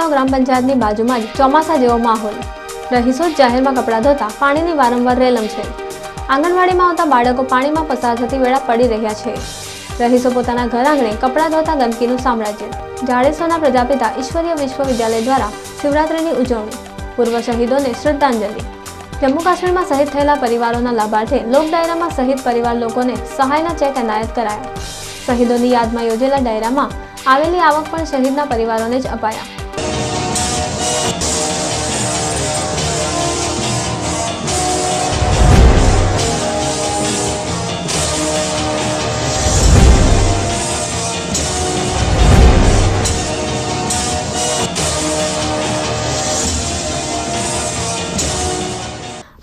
ભરૂચ ગ્રામ પંચાયતની બાજુમાં જ ચોમાસા જેવો માહોલ. રહીશો જાહેરમાં કપડાં ધોતા પાણીની વારંવાર રેલમ છે. આંગણવાડીમાં આવતા બાળકો પાણીમાં પસાર થતી વેળા પડી રહ્યા છે. રહીશો પોતાના ઘર આંગણે કપડાં ધોતા ગંદકીનું સામ્રાજ્ય. જાડેશ્વરના પ્રજાપિતા ઈશ્વરીય વિશ્વવિદ્યાલય દ્વારા શિવરાત્રિની ઉજવણી. પૂર્વ શહીદોને શ્રદ્ધાંજલિ. જમ્મુ કાશ્મીરમાં શહીદ થયેલા પરિવારોના લાભાર્થે લોક ડાયરામાં શહીદ પરિવાર લોકોને સહાયના ચેક એનાયત કરાયા. શહીદોની યાદમાં યોજેલા ડાયરામાં આવેલી આવક પણ શહીદના પરિવારોને જ અપાયા.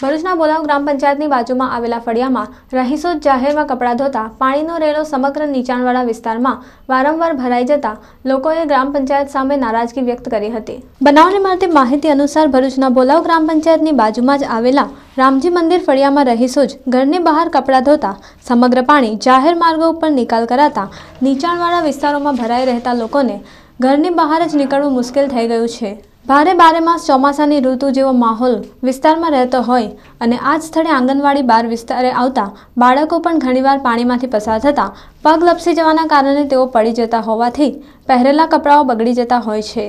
ભરૂચના બોલાવ ગ્રામ પંચાયતની બાજુમાં આવેલા ફળિયામાં રહીશો જાહેરમાં કપડાં ધોતા, પાણીનો રેલો સમગ્ર નીચાણવાળા વિસ્તારમાં વારંવાર ભરાઈ જતા લોકોએ ગ્રામ પંચાયત સામે નારાજગી વ્યક્ત કરી હતી. બનાવને મળતી માહિતી અનુસાર ભરૂચના બોલાવ ગ્રામ પંચાયતની બાજુમાં જ આવેલા રામજી મંદિર ફળિયામાં રહીશો જ ઘરની બહાર કપડાં ધોતા, સમગ્ર પાણી જાહેર માર્ગો ઉપર નિકાલ કરાતા નીચાણવાળા વિસ્તારોમાં ભરાઈ રહેતા લોકોને ઘરની બહાર જ નીકળવું મુશ્કેલ થઈ ગયું છે. ભારે બારે માસ ચોમાસાની ઋતુ જેવો માહોલ વિસ્તારમાં રહેતો હોય અને આ જ સ્થળે આંગણવાડી બાર વિસ્તારે આવતા બાળકો પણ ઘણીવાર પાણીમાંથી પસાર થતા પગ લપસી જવાના કારણે તેઓ પડી જતા હોવાથી પહેરેલા કપડાઓ બગડી જતા હોય છે.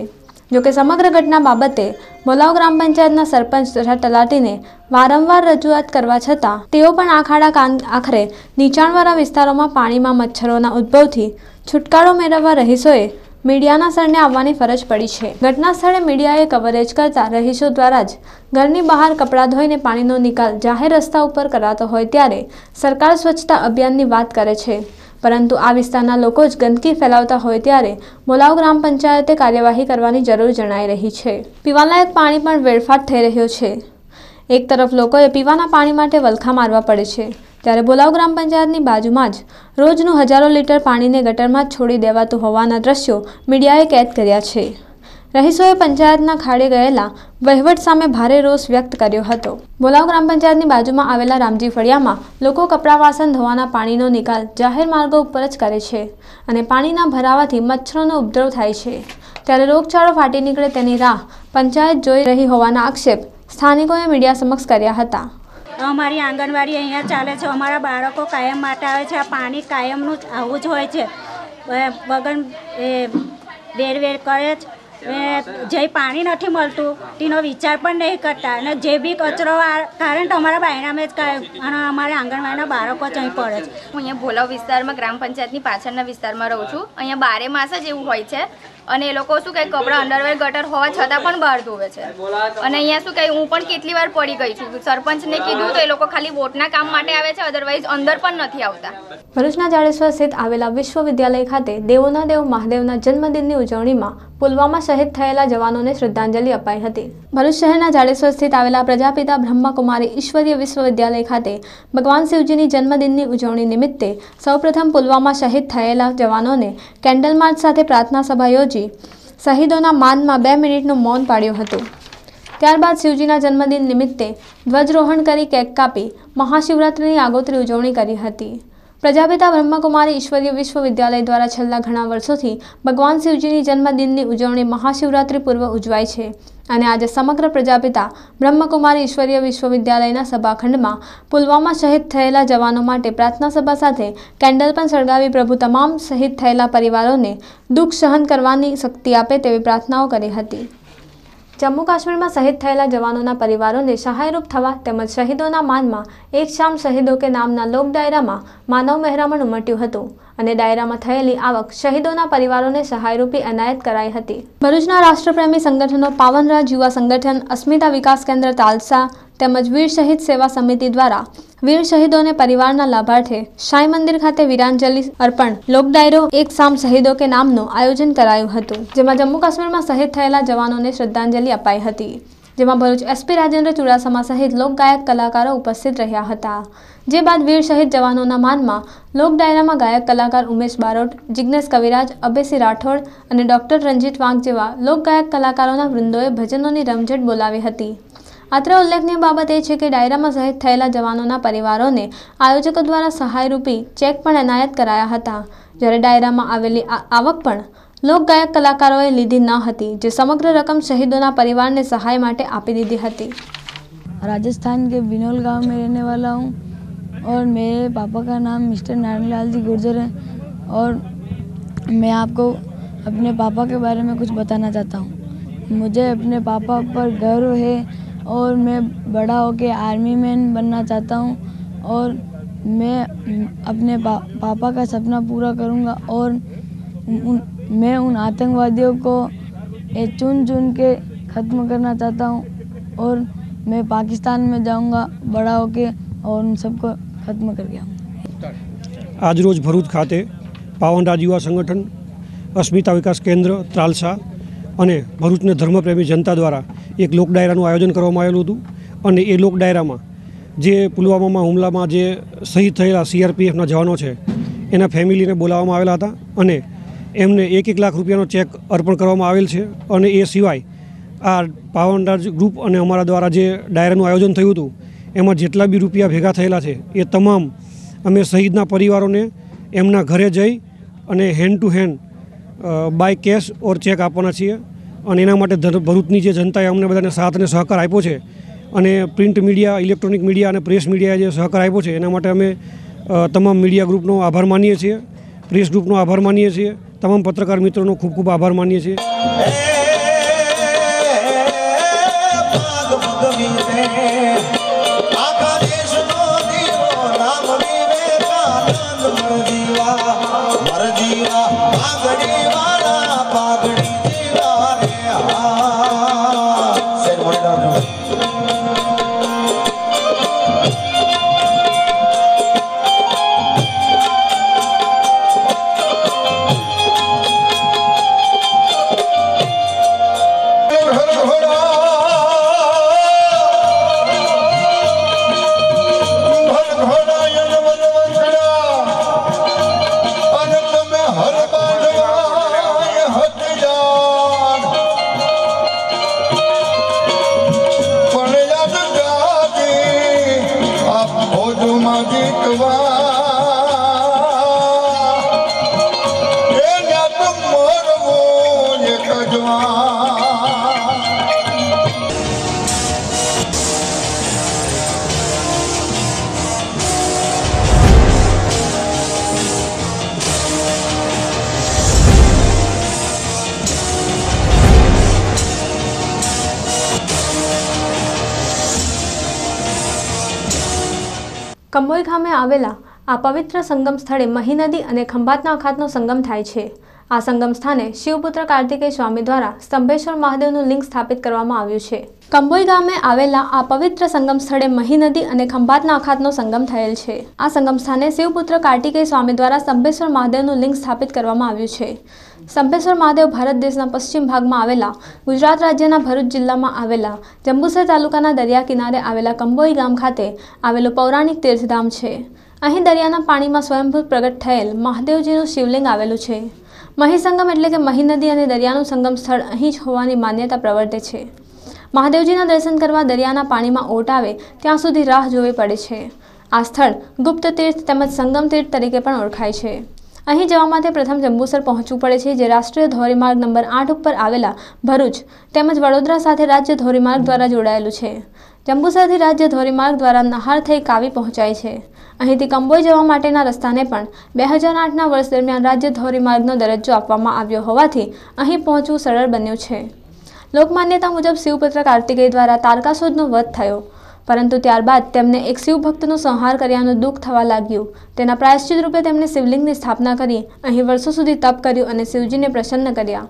જોકે સમગ્ર ઘટના બાબતે બોલાવ ગ્રામ પંચાયતના સરપંચ તથા તલાટીને વારંવાર રજૂઆત કરવા છતાં તેઓ પણ આખાડા કાન આખરે નીચાણવાળા વિસ્તારોમાં પાણીમાં મચ્છરોના ઉદ્ભવથી છુટકારો મેળવવા રહીશોએ મીડિયાના સરને આવવાની ફરજ પડી છે. ઘટના સ્થળે મીડિયાએ કવરેજ કરતા રહીશો દ્વારા જ ઘરની બહાર કપડાં ધોઈને પાણીનો નિકાલ જાહેર રસ્તા ઉપર કરાતો હોય ત્યારે સરકાર સ્વચ્છતા અભિયાનની વાત કરે છે. પરંતુ આ વિસ્તારના લોકો જ ગંદકી ફેલાવતા હોય ત્યારે બોલાવ ગ્રામ પંચાયતે કાર્યવાહી કરવાની જરૂર જણાઈ રહી છે. પીવાલાયક પાણી પણ વેડફાટ થઈ રહ્યો છે. એક તરફ લોકોએ પીવાના પાણી માટે વલખા મારવા પડે છે. ત્યારે બોલાવ ગ્રામ પંચાયતની બાજુમાં જ રોજનું હજારો લીટર પાણીને ગટરમાં છોડી દેવાતું હોવાના દ્રશ્યો મીડિયાએ કેદ કર્યા છે. રહીશોએ પંચાયતના ખાડે ગયેલા વહીવટ સામે ભારે રોષ વ્યક્ત કર્યો હતો. બોલાવ ગ્રામ પંચાયતની બાજુમાં આવેલા રામજી ફળિયામાં લોકો કપડાં વાસણ ધોવાના પાણીનો નિકાલ જાહેર માર્ગો ઉપર જ કરે છે અને પાણીના ભરાવાથી મચ્છરોનો ઉપદ્રવ થાય છે. ત્યારે રોગચાળો ફાટી નીકળે તેની રાહ પંચાયત જોઈ રહી હોવાના આક્ષેપ સ્થાનિકોએ મીડિયા સમક્ષ કર્યા હતા. અમારી આંગણવાડી અહીંયા ચાલે છે. અમારા બાળકો કાયમ માટે આવે છે. આ પાણી કાયમનું જ આવું જ હોય છે. બ- વગર એ વેર કરે જ. જે પાણી નથી મળતું, તેનો વિચાર પણ નહીં કરતા. અને જે બી કચરો કારણ તો અમારા બાયણામાં જ અને અમારા આંગણવાડીના બાળકો જ અહીં પડે છે. હું અહીંયા ભોલાવ વિસ્તારમાં, ગ્રામ પંચાયતની પાછળના વિસ્તારમાં રહું છું. અહીંયા બારે માસ જ એવું હોય છે. અને એ લોકો શું કહે, કપડાં અંડરવેર ગટર હોવા છતાં પણ બહાર ધોવે છે. અને અહીંયા શું કહે, હું પણ કેટલી વાર પડી ગઈ છું. સરપંચને કીધું તો એ લોકો ખાલી વોટના કામ માટે આવે છે અદરવાઇઝ અંદર પણ નથી આવતા. ભરૂચના જાડેશ્વર સ્થિત આવેલા વિશ્વવિદ્યાલય ખાતે દેવોના દેવ, મહાદેવના જન્મદિનની ઉજવણીમાં પુલવામા શહીદ થયેલા જવાનોને શ્રદ્ધાંજલિ અપાઈ હતી. ભરૂચ શહેરના જાડેશ્વર સ્થિત આવેલા પ્રજાપિતા બ્રહ્મકુમારી ઈશ્વરીય વિશ્વવિદ્યાલય ખાતે ભગવાન શિવજીની જન્મદિનની ઉજવણી નિમિત્તે સૌપ્રથમ પુલવામા શહીદ થયેલા જવાનોને કેન્ડલ માર્ચ સાથે પ્રાર્થના સભા યોજી શહીદોના માનમાં બે મિનિટનું મૌન પાડ્યું હતું. ત્યારબાદ શિવજીના જન્મદિન નિમિત્તે ધ્વજરોહણ કરી કેક કાપી મહાશિવરાત્રિની આગોતરી ઉજવણી કરી હતી. પ્રજાપિતા બ્રહ્મકુમારી ઈશ્વરીય વિશ્વવિદ્યાલય દ્વારા છેલ્લા ઘણા વર્ષોથી ભગવાન શિવજીની જન્મદિનની ઉજવણી મહાશિવરાત્રિ પૂર્વ ઉજવાય છે અને આજે સમગ્ર પ્રજાપિતા બ્રહ્મકુમારી ઈશ્વરીય વિશ્વવિદ્યાલયના સભાખંડમાં પુલવામા શહીદ થયેલા જવાનો માટે પ્રાર્થના સભા સાથે કેન્ડલ પણ સળગાવી પ્રભુ તમામ શહીદ થયેલા પરિવારોને દુઃખ સહન કરવાની શક્તિ આપે તેવી પ્રાર્થનાઓ કરી હતી. જમ્મુ કાશ્મીરમાં શહીદ થયેલા જવાનોના પરિવારોને સહાયરૂપ થવા તેમજ શહીદોના માનમાં એક શામ શહીદો કે નામના લોક ડાયરામાં માનવ મહેરામણ ઉમટ્યું હતું અને ડાયરામાં થયેલી આવક શહીદોના પરિવારોને સહાયરૂપી એનાયત કરાઈ હતી. ભરૂચના રાષ્ટ્રપ્રેમી સંગઠનો પાવનરાજ યુવા સંગઠન, અસ્મિતા વિકાસ કેન્દ્ર, તાલસા તેમજ વીર શહીદ સેવા સમિતિ દ્વારા વીર શહીદોને પરિવારના લાભાર્થે સાંઈ મંદિર ખાતે વીરાંજલિ અર્પણ. લોક ડાયરો એક સામ શહીદો કે નામનું આયોજન કરાયું હતું, જેમાં જમ્મુ કાશ્મીરમાં શહીદ થયેલા જવાનોને શ્રદ્ધાંજલિ અપાઈ હતી. જેમાં ભરૂચ એસપી રાજેન્દ્ર ચુડાસમા સહિત લોકગાયક કલાકારો ઉપસ્થિત રહ્યા હતા. જે બાદ વીર શહીદ જવાનોના માનમાં લોક ડાયરામાં ગાયક કલાકાર ઉમેશ બારોટ જિજ્ઞેશ કવિરાજ, અભયસિંહ રાઠોડ અને ડોક્ટર રંજીત વાંક જેવા લોકગાયક કલાકારોના વૃંદોએ ભજનોની રમઝટ બોલાવી હતી. અત્રે ઉલ્લેખનીય બાબત એ છે કે ડાયરામાં શહીદ થયેલા જવાનોના પરિવારોને આયોજકો દ્વારા સહાયરૂપી ચેક પણ એનાયત કરાયા હતા જ્યારે ડાયરામાં આવેલી આ આવક પણ લોકગાયક કલાકારોએ લીધી ન હતી જે समग्र રકમ શહીદોના પરિવારને સહાય માટે આપી દીધી હતી राजस्थान के बिनोल गांव में रहने वाला हूँ और मेरे पापा का नाम मिस्टर नारायण लाल जी गुर्जर है और मैं आपको अपने पापा के बारे में कुछ बताना चाहता हूँ मुझे अपने पापा पर गर्व है और मैं बड़ा होकर आर्मी मैन बनना चाहता हूँ और मैं अपने पा, पापा का सपना पूरा करूँगा और उन, मैं उन आतंकवादियों को ए, चुन चुन के ख़त्म करना चाहता हूँ और मैं पाकिस्तान में जाऊंगा बड़ा होके और उन सबको ख़त्म करके आऊँगा આજરોજ ભરૂચ ખાતે પાવનરાજ યુવા સંગઠન અસ્મિતા વિકાસ કેન્દ્ર ત્રાલસા અને ભરૂચને ધર્મપ્રેમી જનતા દ્વારા એક લોક ડાયરાનું આયોજન કરવામાં આવેલું હતું અને એ લોક ડાયરામાં જે પુલવામામાં, હુમલામાં જે શહીદ થયેલા સીઆરપીએફના જવાનો છે, એના ફેમિલીને બોલાવવામાં આવેલા હતા અને એમને એક એક લાખ રૂપિયાનો ચેક અર્પણ કરવામાં આવેલ છે અને એ સિવાય આ પાવનરાજ ગ્રુપ અને અમારા દ્વારા જે ડાયરાનું આયોજન થયું હતું, એમાં જેટલા બી રૂપિયા ભેગા થયેલા છે, એ તમામ અમે શહીદના પરિવારોને એમના ઘરે જઈ અને hand to hand by cash or cheque આપવાના છીએ. અને એના માટે ભરૂચની જે જનતાએ અમને બધાને સાથ અને સહકાર આપ્યો છે અને પ્રિન્ટ મીડિયા, ઇલેક્ટ્રોનિક મીડિયા અને પ્રેસ મીડિયાએ જે સહકાર આપ્યો છે, એના માટે અમે તમામ મીડિયા ગ્રુપનો આભાર માનીએ છીએ, પ્રેસ ગ્રુપનો આભાર માનીએ છીએ, તમામ પત્રકાર મિત્રોનો ખૂબ ખૂબ આભાર માનીએ છીએ. કંબોઈ ગામે આવેલા આ પવિત્ર સંગમ સ્થળે મહી નદી અને ખંભાતના અખાતનો સંગમ થાય છે. આ સંગમ સ્થાને શિવપુત્ર કાર્તિકેય સ્વામી દ્વારા સ્તંભેશ્વર મહાદેવનું લિંગ સ્થાપિત કરવામાં આવ્યું છે. કંબોઈ ગામે આવેલા આ પવિત્ર સંગમ સ્થળે મહી નદી અને ખંભાતના અખાતનો સંગમ થયેલ છે. આ સંગમ સ્થાને શિવપુત્ર કાર્તિકેય સ્વામી દ્વારા સ્તંભેશ્વર મહાદેવનું લિંગ સ્થાપિત કરવામાં આવ્યું છે. સંભેશ્વર મહાદેવ ભારત દેશના પશ્ચિમ ભાગમાં આવેલા ગુજરાત રાજ્યના ભરૂચ જિલ્લામાં આવેલા જંબુસર તાલુકાના દરિયા કિનારે આવેલા કંબોઈ ગામ ખાતે આવેલું પૌરાણિક તીર્થધામ છે. અહીં દરિયાના પાણીમાં સ્વયંભૂત પ્રગટ થયેલ મહાદેવજીનું શિવલિંગ આવેલું છે. મહીસંગમ એટલે કે મહી નદી અને દરિયાનું સંગમ સ્થળ અહીં જ હોવાની માન્યતા પ્રવર્તે છે. મહાદેવજીના દર્શન કરવા દરિયાના પાણીમાં ઓટ આવે, ત્યાં સુધી રાહ જોવી પડે છે. આ સ્થળ ગુપ્ત તીર્થ તેમજ સંગમ તીર્થ તરીકે પણ ઓળખાય છે. અહીં જવા માટે પ્રથમ જંબુસર પહોંચવું પડે છે, જે રાષ્ટ્રીય ધોરીમાર્ગ નંબર આઠ ઉપર આવેલા ભરૂચ તેમજ વડોદરા સાથે રાજ્ય ધોરીમાર્ગ દ્વારા જોડાયેલું છે. જંબુસરથી રાજ્ય ધોરીમાર્ગ દ્વારા નહાર થઈ કાવી પહોંચાય છે. અહીંથી કંબોઈ જવા માટેના રસ્તાને પણ બે હજાર આઠના વર્ષ દરમિયાન રાજ્ય ધોરીમાર્ગનો દરજ્જો આપવામાં આવ્યો હોવાથી અહીં પહોંચવું સરળ બન્યું છે. લોકમાન્યતા મુજબ શિવપુત્ર કાર્તિકેય દ્વારા તારકાસુરનો વધ થયો. પરંતુ ત્યારબાદ તેમને એક શિવભક્તનો સંહાર કર્યાનું દુઃખ થવા લાગ્યું. તેના પ્રાયશ્ચિત રૂપે તેમણે શિવલિંગની સ્થાપના કરી અહીં વર્ષો સુધી તપ કર્યું અને શિવજીને પ્રસન્ન કર્યા.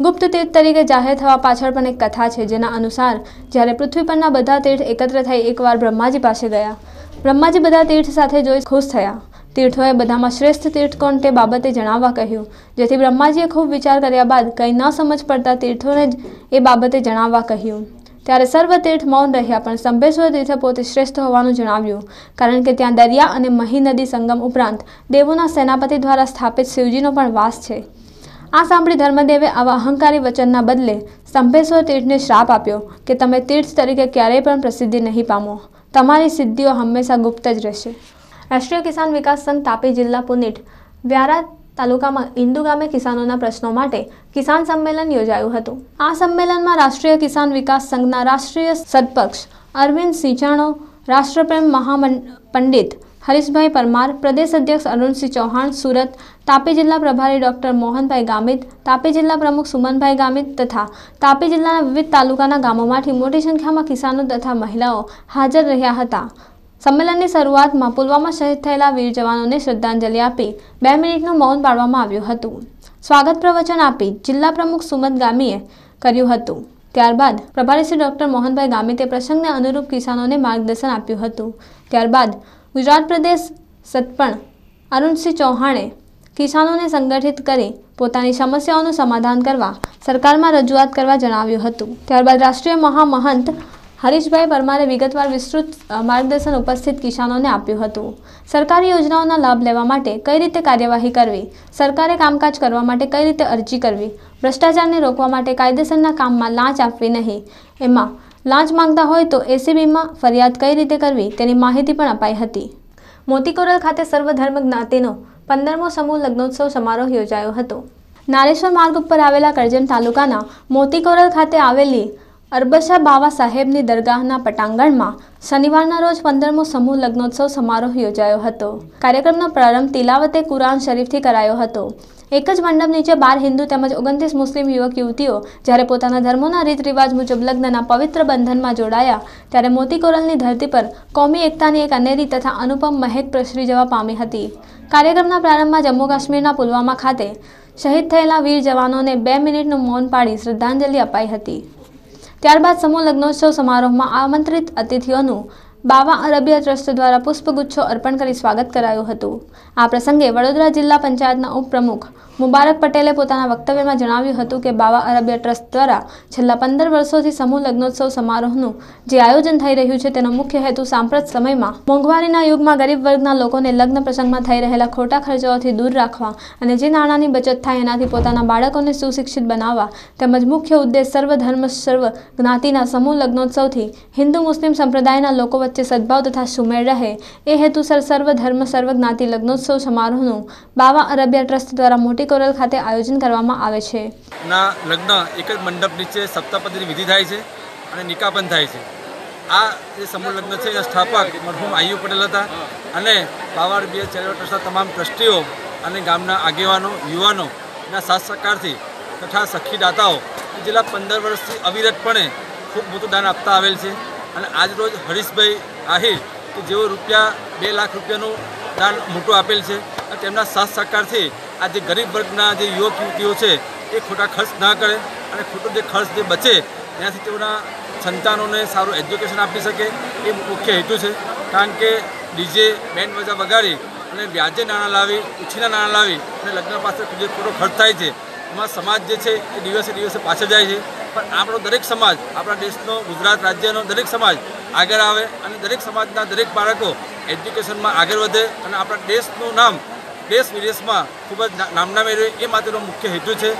ગુપ્ત તીર્થ તરીકે જાહેર થવા પાછળ પણ એક કથા છે, જેના અનુસાર જ્યારે પૃથ્વી પરના બધા તીર્થ એકત્ર થઈ એકવાર બ્રહ્માજી પાસે ગયા, બ્રહ્માજી બધા તીર્થ સાથે જોઈ ખુશ થયા. તીર્થોએ બધામાં શ્રેષ્ઠ તીર્થ કોણ તે બાબતે જણાવવા કહ્યું. જેથી બ્રહ્માજીએ ખૂબ વિચાર કર્યા બાદ કંઈ ન સમજ પડતા તીર્થોને જ એ બાબતે જણાવવા કહ્યું. ત્યારે સર્વતીર્થ મૌન રહ્યા, પણ સંભેશ્વર તીર્થે પોતે શ્રેષ્ઠ હોવાનું જણાવ્યું. કારણ કે ત્યાં દરિયા અને મહી નદી સંગમ ઉપરાંત દેવોના સેનાપતિ દ્વારા સ્થાપિત શિવજીનો પણ વાસ છે. આ સાંભળી ધર્મદેવે આવા અહંકારી વચનના બદલે સંભેશ્વર તીર્થને શ્રાપ આપ્યો કે તમે તીર્થ તરીકે ક્યારેય પણ પ્રસિદ્ધિ નહીં પામો. તમારી સિદ્ધિઓ હંમેશા ગુપ્ત જ રહેશે. રાષ્ટ્રીય કિસાન વિકાસ સંઘ તાપી જિલ્લા પુનિટ વ્યારા તાલુકામાં ઇન્દુ ગામે કિસાનોના પ્રશ્નો માટે કિસાન સંમેલન યોજાયું હતું. આ સંમેલનમાં રાષ્ટ્રીય કિસાન વિકાસ સંઘના રાષ્ટ્રીય સદપક્ષ અરવિંદ સિંચાણો, રાષ્ટ્રપ્રેમ મહામંડ, પંડિત હરીશભાઈ પરમાર, પ્રદેશ અધ્યક્ષ અરુણસિંહ ચૌહાણ, સુરત તાપી જિલ્લા પ્રભારી ડોક્ટર મોહનભાઈ ગામિત, તાપી જિલ્લા પ્રમુખ સુમનભાઈ ગામિત તથા તાપી જિલ્લાના વિવિધ તાલુકાના ગામોમાંથી મોટી સંખ્યામાં કિસાનો તથા મહિલાઓ હાજર રહ્યા હતા. સંમેલનની શરૂઆતમાં પુલવામા શહીદ થયેલા વીર જવાનોને શ્રદ્ધાંજલિ આપી બે મિનિટનું મૌન પાડવામાં આવ્યું હતું. સ્વાગત પ્રવચન આપી જિલ્લા પ્રમુખ સુમત ગામીએ કર્યું હતું. ત્યારબાદ પ્રભારી શ્રી ડોક્ટર મોહનભાઈ ગામિતે પ્રસંગને અનુરૂપ કિસાનોને માર્ગદર્શન આપ્યું હતું. ત્યારબાદ ગુજરાત પ્રદેશ સતપણ અરુણસિંહ ચૌહાણે કિસાનોને સંગઠિત કરી પોતાની સમસ્યાઓનું સમાધાન કરવા સરકારમાં રજૂઆત કરવા જણાવ્યું હતું. ત્યારબાદ રાષ્ટ્રીય મહામહંત હરીશભાઈ પરમારે વિગતવાર વિસ્તૃત માર્ગદર્શન ઉપસ્થિત કિસાનોને આપ્યું હતું. સરકારી યોજનાઓના લાભ લેવા માટે કઈ રીતે કાર્યવાહી કરવી? સરકારે કામકાજ કરવા માટે કઈ રીતે અરજી કરવી? ભ્રષ્ટાચારને રોકવા માટે કાયદેસરના કામમાં લાંચ આપવી નહીં. એમાં, લાંચ માંગતા હોય તો એસીબીમાં ફરિયાદ કઈ રીતે કરવી તેની માહિતી પણ અપાઈ હતી. મોતીકોરલ ખાતે સર્વધર્મ જ્ઞાતિનો પંદરમો સમૂહ લગ્નોત્સવ સમારોહ યોજાયો હતો. નારેશ્વર માર્ગ ઉપર આવેલા કરજણ તાલુકાના મોતીકોરલ ખાતે આવેલી અરબશા બાવા સાહેબની દરગાહના પટાંગણમાં શનિવારના રોજ પંદરમો સમૂહ લગ્નોત્સવ સમારોહ યોજાયો હતો. કાર્યક્રમનો પ્રારંભ તિલાવતે કુરાન શરીફથી કરાયો હતો. એક જ મંડપ નીચે બાર હિન્દુ તેમજ ઓગણત્રીસ મુસ્લિમ યુવક યુવતીઓ જ્યારે પોતાના ધર્મોના રીત રિવાજ મુજબ લગ્નના પવિત્ર બંધનમાં જોડાયા ત્યારે મોતીકોરલની ધરતી પર કોમી એકતાની એક અનેરી તથા અનુપમ મહેક પ્રસરી જવા પામી હતી. કાર્યક્રમના પ્રારંભમાં જમ્મુ કાશ્મીરના પુલવામા ખાતે શહીદ થયેલા વીર જવાનોને બે મિનિટનું મૌન પાડી શ્રદ્ધાંજલિ અપાઈ હતી. ત્યારબાદ સમૂહ લગ્નોત્સવ સમારોહમાં આમંત્રિત અતિથિઓનું બાવા અરબિયા ટ્રસ્ટ દ્વારા પુષ્પગુચ્છો અર્પણ કરી સ્વાગત કરાયું હતું. આ પ્રસંગે વડોદરા જિલ્લા પંચાયતના ઉપપ્રમુખ મુબારક પટેલે પોતાના વક્તવ્યમાં જણાવ્યું હતું કે બાવા અરબિયા ટ્રસ્ટ દ્વારા છેલ્લા પંદર વર્ષોથી સમૂહ લગ્નોત્સવ સમારોહનું જે આયોજન થઈ રહ્યું છે તેનો મુખ્ય હેતુ સાંપ્રત સમયમાં મોંઘવારીના યુગમાં ગરીબ વર્ગના લોકોને લગ્ન પ્રસંગમાં થઈ રહેલા ખોટા ખર્ચાઓથી દૂર રાખવા અને જે નાણાંની બચત થાય એનાથી પોતાના બાળકોને સુશિક્ષિત બનાવવા તેમજ મુખ્ય ઉદ્દેશ સર્વ ધર્મ, સર્વ જ્ઞાતિના સમૂહ લગ્નોત્સવથી હિન્દુ, મુસ્લિમ સંપ્રદાયના લોકો વચ્ચે સદભાવ તથા સુમેળ રહે એ હેતુસર સર્વ ધર્મ, સર્વ જ્ઞાતિ લગ્નોત્સવ સમારોહનું બાવા અરબિયા ટ્રસ્ટ દ્વારા મોટી કોરલ ખાતે આયોજન કરવામાં આવે છે. ના, લગ્ન એક જ મંડપ નીચે સપ્તાપતિની વિધિ થાય છે અને નિકાહ પણ થાય છે. આ જે સમૂહ લગ્ન છે, એના સ્થાપક મરહુમ આયુ પટેલ હતા અને પાવાડ બી ચેરિટેબલ ટ્રસ્ટના તમામ ટ્રસ્ટીઓ અને ગામના આગેવાનો, યુવાનો એના સાથ સહકારથી તથા સખી દાતાઓ છેલ્લા પંદર વર્ષથી અવિરતપણે ખૂબ મોટું દાન આપતા આવેલ છે. અને આજ રોજ હરીશભાઈ આહિર કે જેઓ રૂપિયા બે લાખ રૂપિયાનું દાન મોટું આપેલ છે. તેમના સાથ સહકારથી આ જે ગરીબ વર્ગના જે યુવક યુવતીઓ છે, એ ખોટા ખર્ચ ના કરે અને ખોટો જે ખર્ચ જે બચે એનાથી તેઓના સંતાનોને સારું એજ્યુકેશન આપી શકે, એ મુખ્ય હેતુ છે. કારણ કે ડીજે બેન્ડ મજા વગાડી અને વ્યાજે નાણાં લાવી, ઉછીના નાણાં લાવી અને લગ્ન પાસે જે ખોટો ખર્ચ થાય છે. એમાં સમાજ જે છે, એ દિવસે દિવસે પાછળ જાય છે. પણ આપણો દરેક સમાજ, આપણા દેશનો, ગુજરાત રાજ્યનો દરેક સમાજ આગળ આવે અને દરેક સમાજના દરેક બાળકો એજ્યુકેશનમાં આગળ વધે અને આપણા દેશનું નામ દેશ વિદેશમાં ખૂબ જ નામના મેળવે એ માટેનો મુખ્ય હેતુ છે.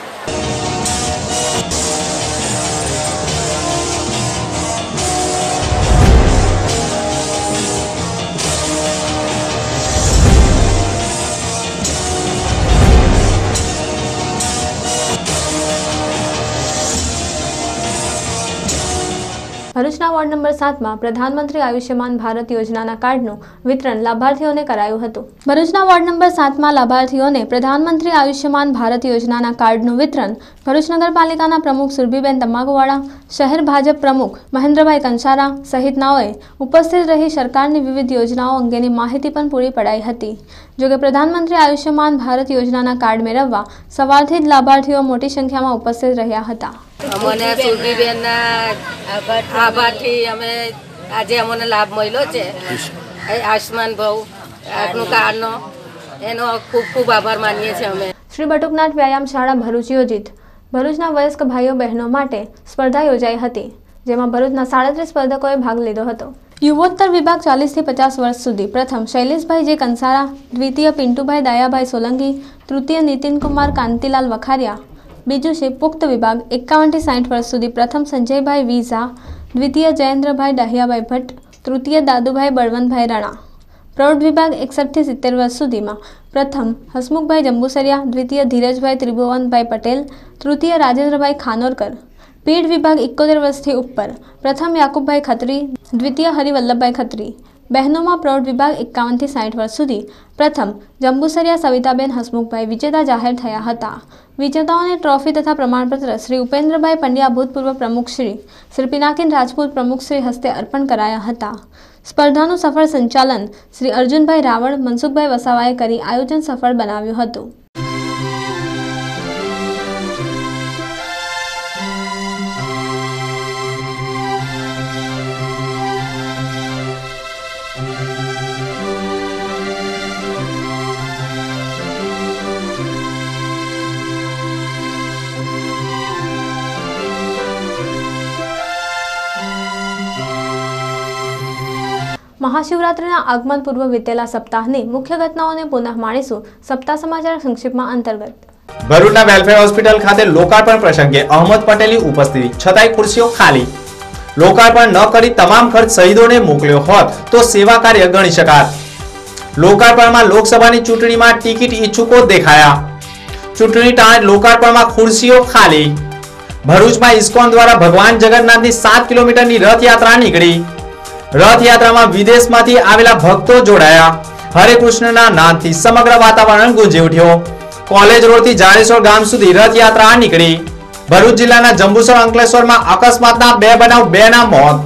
ભરૂચના વોર્ડ નંબર સાતમાં પ્રધાનમંત્રી આયુષ્યમાન ભારત યોજનાના કાર્ડનું વિતરણ લાભાર્થીઓને કરાયું હતું. ભરૂચના વોર્ડ નંબર સાતમાં લાભાર્થીઓને પ્રધાનમંત્રી આયુષ્યમાન ભારત યોજનાના કાર્ડનું વિતરણ ભરૂચ નગરપાલિકાના પ્રમુખ સુરભીબેન તમાકુવાળા, શહેર ભાજપ પ્રમુખ મહેન્દ્રભાઈ કંસારા સહિતનાઓએ ઉપસ્થિત રહી સરકારની વિવિધ યોજનાઓ અંગેની માહિતી પણ પૂરી પડાઈ હતી. જોકે પ્રધાનમંત્રી આયુષ્યમાન ભારત યોજનાના કાર્ડ મેળવવા સવારથી જ લાભાર્થીઓ મોટી સંખ્યામાં ઉપસ્થિત રહ્યા હતા. અમને સુરભીબેનના આભારથી અમે આજે અમને લાભ મળ્યો છે. એ આયુષ્માન ભાવ આપનું કાર્ડનો એનો ખૂબ ખૂબ આભાર માનીએ છીએ અમે. શ્રી બટુકનાથ વ્યાયામ શાળા ભરૂચ યોજિત. ભરૂચના વયસ્ક ભાઈઓ બહેનો માટે સ્પર્ધા યોજાઈ હતી જેમાં ભરૂચના સાડત્રીસ સ્પર્ધકોએ ભાગ લીધો હતો. યુવોત્તર વિભાગ ચાલીસથી પચાસ વર્ષ સુધી પ્રથમ શૈલેષભાઈ જે કંસારા દ્વિતીય પિન્ટુભાઈ દયાભાઈ સોલંકી તૃતીય નીતિનકુમાર કાંતિલાલ વખારિયા બીજું છે, પુખ્ત વિભાગ, એકાવનથી સાઠ વર્ષ સુધી પ્રથમ સંજયભાઈ વીઝા, દ્વિતીય જયેન્દ્રભાઈ દહિયાભાઈ ભટ્ટ, તૃતીય દાદુભાઈ બળવંતભાઈ રાણા. પ્રૌઢ વિભાગ, એકસઠથી સિત્તેર વર્ષ સુધીમાં. પ્રથમ, હસમુખભાઈ જંબુસરિયા, દ્વિતીય ધીરજભાઈ ત્રિભુવનભાઈ પટેલ, તૃતીય રાજેન્દ્રભાઈ ખાનોરકર. પીઢ વિભાગ, એકોતેર વર્ષથી ઉપર. પ્રથમ યાકુબભાઈ ખત્રી, દ્વિતીય હરિવલ્લભભાઈ ખત્રી. બહેનોમાં પ્રૌઢ વિભાગ એકાવનથી સાઠ વર્ષ સુધી. પ્રથમ, જંબુસરિયા સવિતાબેન હસમુખભાઈ વિજેતા જાહેર થયા હતા. વિજેતાઓને ટ્રોફી તથા પ્રમાણપત્ર શ્રી ઉપેન્દ્રભાઈ પંડ્યા ભૂતપૂર્વ પ્રમુખ શ્રી શ્રી રાજપૂત પ્રમુખ શ્રી હસ્તે અર્પણ કરાયા હતા. સ્પર્ધાનું સફળ સંચાલન શ્રી અર્જુનભાઈ રાવળ, મનસુખભાઈ વસાવાએ કરી આયોજન સફળ બનાવ્યું હતું. મહાશિવરાત્રિના આગમન પૂર્વ વીતેલા સપ્તાહની મુખ્ય ઘટનાઓને પુનઃ માણીશું સપ્તાહ સમાચાર સંક્ષિપ્તમાં અંતર્ગત. ભરૂચના વેલફેર હોસ્પિટલ ખાતે લોકાર્પણ પ્રસંગે અહમદ પટેલની ઉપસ્થિતિ, છતાંય ખુરશીઓ ખાલી. લોકાર્પણ ન કરી તમામ ખર્ચ શહીદોને મોકલ્યો હોત તો સેવા કાર્ય ગણી શકાત. લોકાર્પણમાં લોકસભાની ચૂંટણીમાં ટિકિટ ઈચ્છુકો દેખાયા. ચૂંટણી ટાણે લોકાર્પણમાં ખુરશીઓ ખાલી. ભરૂચમાં ઇસ્કોન દ્વારા ભગવાન જગન્નાથની સાત કિલોમીટરની રથયાત્રા નીકળી. રથયાત્રામાં વિદેશમાંથી આવેલા ભક્તો જોડાયા. હરે કૃષ્ણના નાદથી સમગ્ર વાતાવરણ ગુંજી ઉઠ્યો. કોલેજ રોડથી જાડેશ્વર ગામ સુધી રથયાત્રા નીકળી. ભરૂચ જિલ્લાના જંબુસર અંકલેશ્વરમાં અકસ્માતના બે બનાવ, બેના મોત.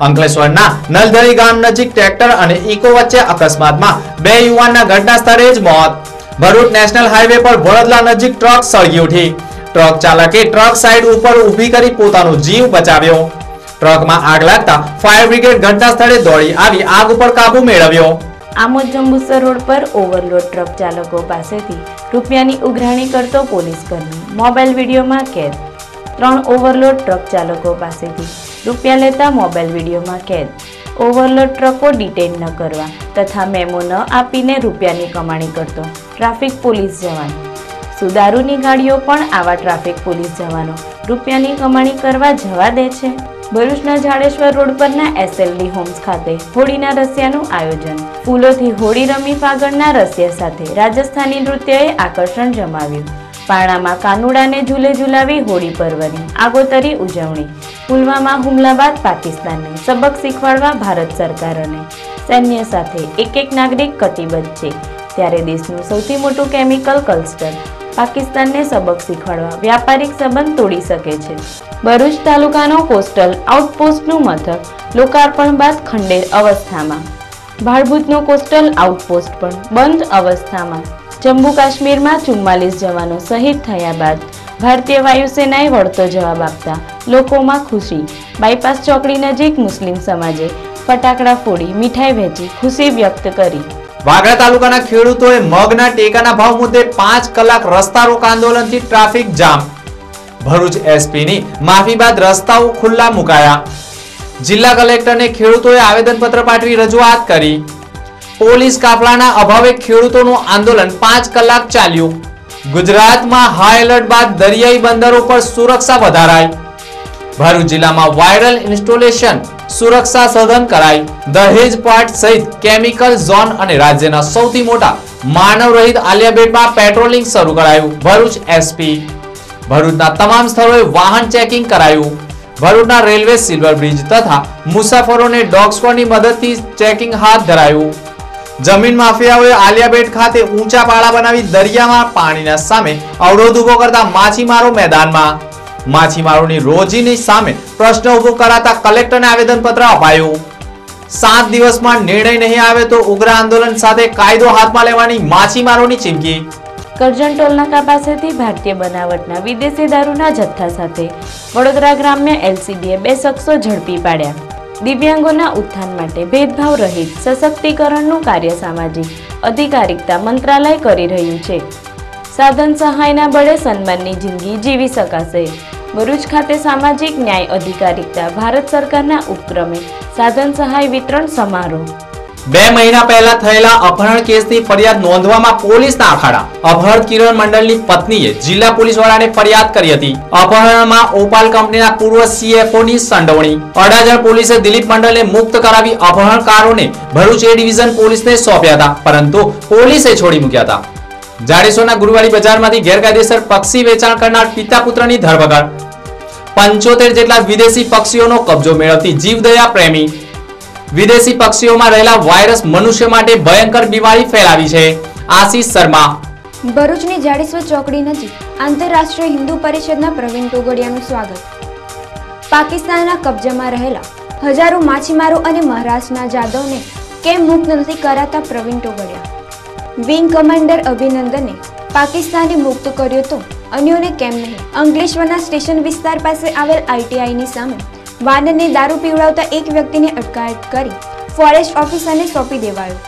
અંકલેશ્વરના નલધરી ગામ નજીક ટ્રેક્ટર અને ઇકો વચ્ચે અકસ્માતમાં બે યુવાનના ઘટના સ્થળે જ મોત. ભરૂચ નેશનલ હાઈવે પર વડોદરા નજીક ટ્રક સળગી ઉઠી. ટ્રક ચાલકે ટ્રક સાઈડ ઉપર ઊભી કરી પોતાનો જીવ બચાવ્યો. ટ્રકમાં આગ લાગતા ફાયર બ્રિગેડ ઘટના સ્થળે દોડી આવી આગ ઉપર કાબુ મેળવ્યો. આમોદ જંબુસર રોડ પર ઓવરલોડ ટ્રક ચાલકો પાસેથી રૂપિયાની ઉઘરાણી કરતો પોલીસ કર્મી. મોબાઈલ વિડીયોમાં કેદ. ત્રણ ઓવરલોડ ટ્રક ચાલકો પાસેથી રૂપિયા લેતા મોબાઈલ વિડીયોમાં કેદ. ઓવરલોડ ટ્રકો ડિટેન ન કરવા તથા મેમો ન આપીને રૂપિયાની કમાણી કરતો ટ્રાફિક પોલીસ જવાન. સુધારુની ગાડીઓ પણ આવા ટ્રાફિક પોલીસ જવાનો રૂપિયાની કમાણી કરવા જવા દે છે. ભરૂચના જાડેશ્વર રોડ પરના એસએલડી હોમ્સ ખાતે હોળીના રસિયાનું આયોજન. ફૂલોથી હોળી રમી ફાગણના રસિયા સાથે રાજસ્થાની નૃત્યએ આકર્ષણ જમાવ્યું. પારણામાં કાનુડાને ઝૂલે ઝુલાવી હોળી પર્વની આગોતરી ઉજવણી. પુલવામા હુમલા બાદ પાકિસ્તાનને સબક શીખવાડવા ભારત સરકાર અને સૈન્ય સાથે એક એક નાગરિક કટિબદ્ધ છે. ત્યારે દેશનું સૌથી મોટું કેમિકલ ક્લસ્ટર પાકિસ્તાનને સબક શીખવાડવા વ્યાપારિક સંબંધ તોડી શકે છે. ભરૂચ તાલુકાનો કોસ્ટલ આઉટપોસ્ટનું મથક. લોકાર્પણ બાદ ખંડેર અવસ્થામાં. ભાડભૂતનો કોસ્ટલ આઉટપોસ્ટ પણ બંધ અવસ્થામાં. જમ્મુ કાશ્મીરમાં ચુમ્માલીસ જવાનો શહીદ થયા બાદ ભારતીય વાયુસેનાએ વળતો જવાબ આપતા લોકોમાં ખુશી. બાયપાસ ચોકડી નજીક મુસ્લિમ સમાજે ફટાકડા ફોડી મીઠાઈ વહેંચી ખુશી વ્યક્ત કરી. વાગડા તાલુકાના ખેડૂતોએ મગના ટેકાના ભાવ મુદ્દે પાંચ કલાક રસ્તા રોક આંદોલનથી ટ્રાફિક જામ. ભરૂચ એસપીની માફી બાદ રસ્તાઓ ખુલ્લા મુકાયા. જિલ્લા કલેક્ટરને ખેડૂતોએ આવેદનપત્ર પાઠવી રજૂઆત કરી. પોલીસ કાફલાના અભાવે ખેડૂતોનું આંદોલન પાંચ કલાક ચાલ્યું. ગુજરાતમાં હાઈ એલર્ટ બાદ દરિયાઈ બંદરો પર સુરક્ષા વધારાઈ. ભરૂચ જિલ્લામાં વાયરલ ઇન્સ્ટોલેશન સુરક્ષા સઘન કરાઈ. દહેજ પાર્ટ સહિત કેમિકલ ઝોન અને રાજ્યના સૌથી મોટા માનવ રહિત આલિયાબેટમાં પેટ્રોલિંગ શરૂ કરાયું. ભરૂચ એસપી ભરૂચના તમામ સ્થળોએ વાહન ચેકિંગ કરાયું. ભરૂચના રેલવે સિલ્વર બ્રિજ તથા મુસાફરોને ડોગ સ્ક્વોડની મદદથી ચેકિંગ હાથ ધરાયું. જમીન માફિયાઓએ આલિયાબેટ ખાતે ઊંચા પાળા બનાવી દરિયામાં પાણીના સામે અવરોધ ઊભો કરતા માછીમારો મેદાનમાં. માછીમારોની રોજીની સામે પ્રશ્ન ઊભો કરાતા કલેક્ટરને આવેદનપત્ર અપાયું. સાત દિવસમાં નિર્ણય નહીં આવે તો ઉગ્ર આંદોલન સાથે કાયદો હાથમાં લેવાની માછીમારોની ચીમકી. કરજણ ટોલનાકા પાસેથી ભારતીય બનાવટના વિદેશી દારૂના જથ્થા સાથે વડોદરા ગ્રામ્ય એલસીબીએ બે શખ્સો ઝડપી પાડ્યા. દિવ્યાંગોના ઉત્થાન માટે ભેદભાવ રહિત સશક્તિકરણનું કાર્ય સામાજિક અધિકારિકતા મંત્રાલય કરી રહ્યું છે. સાધન સહાયના બળે સન્માનની જિંદગી જીવી શકાશે. ભરૂચ ખાતે સામાજિક ન્યાય અધિકારિકતા ભારત સરકારના ઉપક્રમે સાધન સહાય વિતરણ સમારોહ બે મહિના પહેલા થયેલા અપહરણ કેસની ફરિયાદ નોંધવામાં પોલીસના અખાડા અપહરણ કિરણ મંડળની પત્નીએ જિલ્લા પોલીસ વડાને ફરિયાદ કરી હતી. અપહરણમાં ઓપાલ કંપનીના પૂર્વ CFO ની અડાજણ પોલીસે દિલીપ મંડળને મુક્ત કરાવી અપહરણકારોને ભરૂચ એ ડિવિઝન પોલીસને સોંપ્યા હતા, પરંતુ પોલીસે છોડી મૂક્યા હતા. જાડેશ્વરના ગુરુવારી બજારમાંથી ગેરકાયદેસર પક્ષી વેચાણ કરનાર પિતા પુત્રની ધરપકડ. પંચોતેર જેટલા વિદેશી પક્ષીઓનો કબજો મેળવતી જીવદયા પ્રેમી વિદેશી પક્ષીઓમાં રહેલા વાયરસ મનુષ્ય માટે ભયંકર બીમારી ફેલાવી છે. આશીષ શર્મા. ભરૂચની જાડેશ્વર ચોકડી નજીક આંતરરાષ્ટ્રીય હિન્દુ પરિષદના પ્રવીણ ટોગડિયાનું સ્વાગત. પાકિસ્તાનના કબજામાં રહેલા હજારો માછીમારો અને મહારાષ્ટ્રના જાદવને કેમ મુક્ત નથી કરાતા પ્રવીણ ટોગડિયા વિંગ કમાન્ડર અભિનંદને પાકિસ્તાને મુક્ત કર્યો તો અન્યોને કેમ નહીં? અંકલેશ્વરના સ્ટેશન વિસ્તાર પાસે આવેલ આઈટીઆઈની સામે વાનરને દારૂ પીવડાવતા એક વ્યક્તિને અટકાયત કરી ફોરેસ્ટ ઓફિસરને સોંપી દેવાયો.